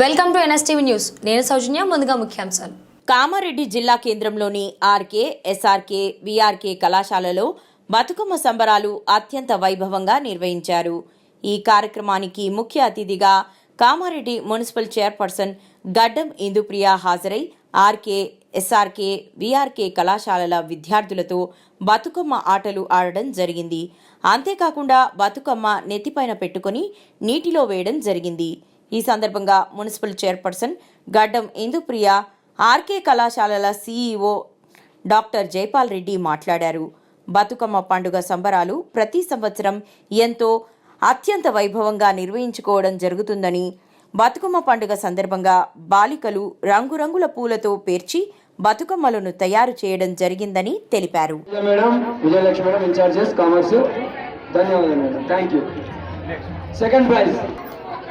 Welcome to NSTV news. నేను సౌజన్య ముందుగా ముఖ్యాంశాలు. కామారెడ్డి జిల్లా కేంద్రంలోని ఆర్కే ఎస్ఆర్కే విఆర్కే కళాశాలలో బతుకమ్మ సంబరాలు అత్యంత వైభవంగా నిర్వహించారు. ఈ కార్యక్రమానికి ముఖ్య అతిథిగా కామారెడ్డి మున్సిపల్ చైర్పర్సన్ గడ్డం ఇందుప్రియ హాజరై ఆర్కే ఎస్ఆర్కే విఆర్కే కళాశాలల విద్యార్థులతో బతుకమ్మ ఆటలు ఆడడం జరిగింది. అంతేకాకుండా బతుకమ్మ నెత్తిపైన పెట్టుకుని నీటిలో వేయడం జరిగింది. ఈ సందర్భంగా municipal chairperson Gaddam Indupriya RK కళాశాలల సీఈఓ డాక్టర్ జైపాల్ రెడ్డి మాట్లాడారు. బతుకమ్మ పండుగ సంబరాలు ప్రతి సంవత్సరం ఎంతో అత్యంత వైభవంగా నిర్వహించుకోవడం జరుగుతుందని బతుకమ్మ పండుగ సందర్భంగా బాలికలు రంగురంగుల పూలతో పేర్చి బతుకమ్మలను తయారు చేయడం జరిగిందని తెలిపారు. సెకండ్ ప్రైజ్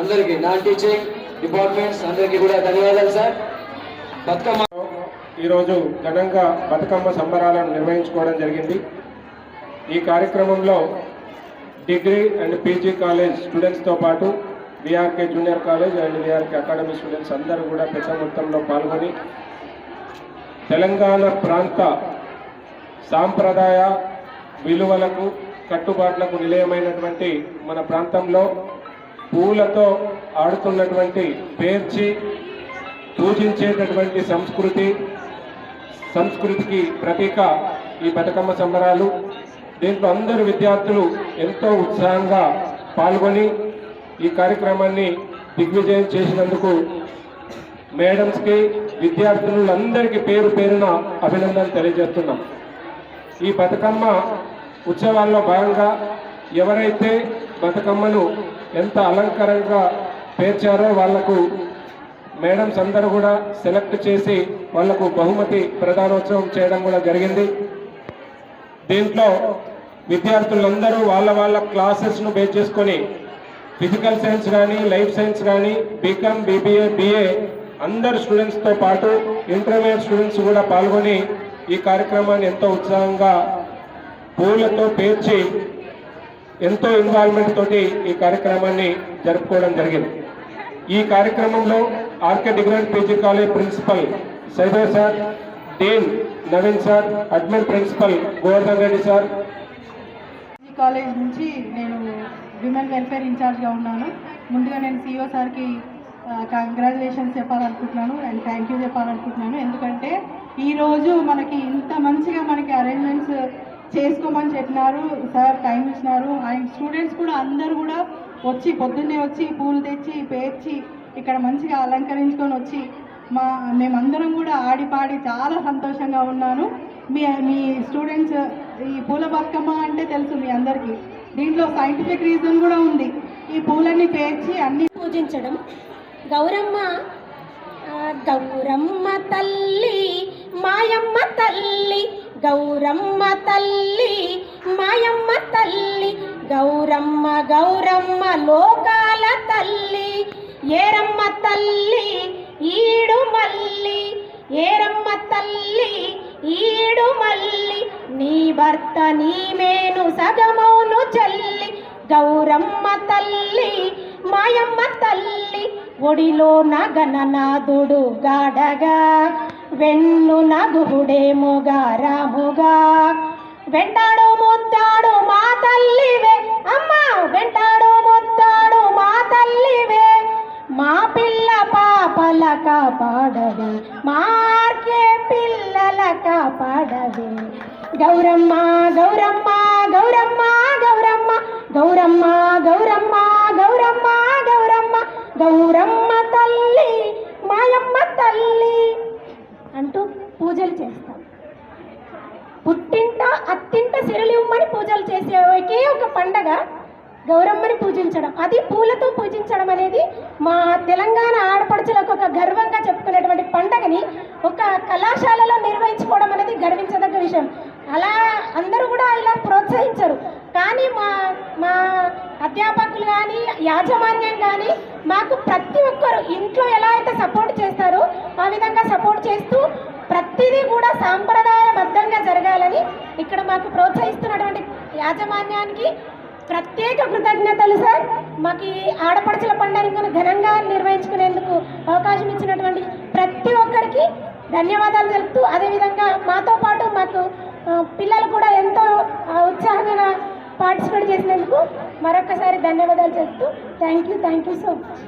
అందరికీ నాన్ టీచింగ్ డిపార్ట్మెంట్స్ అందరికీ కూడా ధన్యవాదాలు సార్. బతుకమ్మ ఈరోజు ఘనంగా బతుకమ్మ సంబరాలను నిర్వహించుకోవడం జరిగింది. ఈ కార్యక్రమంలో డిగ్రీ అండ్ పీజీ కాలేజ్ స్టూడెంట్స్తో పాటు BRK junior college and BRK academy students అందరూ కూడా పెద్ద మొత్తంలో పాల్గొని తెలంగాణ ప్రాంత సాంప్రదాయ విలువలకు కట్టుబాట్లకు నిలయమైనటువంటి మన ప్రాంతంలో పూలతో ఆడుతున్నటువంటి పేర్చి పూజించేటటువంటి సంస్కృతి సంస్కృతికి ప్రతీక ఈ బతుకమ్మ సంబరాలు. దీంట్లో అందరు విద్యార్థులు ఎంతో ఉత్సాహంగా పాల్గొని ఈ కార్యక్రమాన్ని దిగ్విజయం చేసినందుకు మేడమ్స్కి విద్యార్థులందరికీ పేరు పేరున అభినందనలు తెలియజేస్తున్నాం. ఈ బతుకమ్మ ఉత్సవాల్లో భాగంగా ఎవరైతే బతుకమ్మను ఎంత అలంకరంగా పేర్చారో వాళ్ళకు మేడమ్స్ అందరూ కూడా సెలెక్ట్ చేసి వాళ్ళకు బహుమతి ప్రధానోత్సవం చేయడం కూడా జరిగింది. దీంట్లో విద్యార్థులందరూ వాళ్ళ వాళ్ళ క్లాసెస్ను బేస్ చేసుకొని ఫిజికల్ సైన్స్ కానీ లైఫ్ సైన్స్ కానీ బీకామ్ బీబీఏ బిఏ అందరు స్టూడెంట్స్తో పాటు ఇంటర్మీడియట్ స్టూడెంట్స్ కూడా పాల్గొని ఈ కార్యక్రమాన్ని ఎంతో ఉత్సాహంగా పూలతో పేర్చి ఎంతో ఇన్వాల్వ్మెంట్ తోటి ఈ కార్యక్రమాన్ని జరుపుకోవడం జరిగింది. ఈ కార్యక్రమంలో RK degree PG college principal Saidar sir dean Naveen sir admin principal Govardhan Reddy sir. ఈ కాలేజ్ నుంచి నేను విమెన్ వెల్ఫేర్ ఇన్ఛార్జ్గా ఉన్నాను. ముందుగా నేను సిఇఓ సార్కి కంగ్రాచులేషన్స్ చెప్పాలనుకుంటున్నాను అండ్ థ్యాంక్ యూ చెప్పాలనుకుంటున్నాను. ఎందుకంటే ఈరోజు మనకి ఇంత మంచిగా మనకి అరేంజ్మెంట్స్ చేసుకోమని చెప్పినారు సార్ టైం ఇచ్చినారు. అండ్ స్టూడెంట్స్ కూడా అందరు కూడా వచ్చి పొద్దున్నే వచ్చి పూలు తెచ్చి పేర్చి ఇక్కడ మంచిగా అలంకరించుకొని వచ్చి మా మేమందరం కూడా ఆడిపాడి చాలా సంతోషంగా ఉన్నాను. మీ మీ స్టూడెంట్స్ ఈ పూల బతుకమ్మ అంటే తెలుసు మీ అందరికీ. దీంట్లో సైంటిఫిక్ రీజన్ కూడా ఉంది. ఈ పూలన్నీ పేర్చి అన్ని పూజించడం. గౌరమ్మ గౌరమ్మ తల్లి మాయమ్మ తల్లి గౌరమ్మ తల్లి మాయమ్మ తల్లి గౌరమ్మ గౌరమ్మ లోకాల తల్లి ఏరమ్మ తల్లి ఈడు మల్లి ఏరమ్మ తల్లి ఈడు మల్లి నీ భర్త నీ మేను సగమౌను చల్లి గౌరమ్మ తల్లి మాయమ్మ తల్లి ఒడిలో నగననాథుడు గాడగా వెన్ను నగుడేముగా రాముగా. వెంటాడు ముద్దాడు మా తల్లివే. అమ్మా వెంటాడు ముద్దాడు మా తల్లివే. మా పిల్ల పాపల కాపాడవి మార్కే పిల్లల కాపాడవి గౌరమ్మ గౌరమ్మ గౌరమ్మ గౌరమ్మ. గౌరమ్మ గౌరమ్మ గౌరమ్మ గౌరమ్మ. గౌరమ్మ తల్లి మాయమ్మ తల్లి అంటూ పూజలు చేస్తాం పుట్టింట అత్తింట సిరలివ్వమని పూజలు చేసే ఒకే ఒక పండగ గౌరమ్మని పూజించడం. అది పూలతో పూజించడం అనేది మా తెలంగాణ ఆడపడుచులకు ఒక గర్వంగా చెప్పుకునేటువంటి పండగని ఒక కళాశాలలో నిర్వహించుకోవడం అనేది గర్వించదగ్గ విషయం. అలా అందరూ కూడా ఇలా ప్రోత్సహించరు. కానీ మా మా అధ్యాపకులు కానీ యాజమాన్యం కానీ మాకు ప్రతి ఒక్కరు ఇంట్లో ఎలా అయితే సపోర్ట్ చేస్తారో ఆ విధంగా సపోర్ట్ చేస్తూ ప్రతిదీ కూడా సాంప్రదాయబద్ధంగా జరగాలని ఇక్కడ మాకు ప్రోత్సహిస్తున్నటువంటి యాజమాన్యానికి ప్రత్యేక కృతజ్ఞతలు సార్. మాకు ఈ ఆడపడుచుల పండుగను ఘనంగా నిర్వహించుకునేందుకు అవకాశం ఇచ్చినటువంటి ప్రతి ఒక్కరికి ధన్యవాదాలు తెలుపుతూ అదేవిధంగా మాతో పాటు మాకు పిల్లలు కూడా ఎంతో ఉత్సాహంగా పార్టిసిపేట్ చేసినందుకు మరొకసారి ధన్యవాదాలు చెప్తూ thank you thank you so much.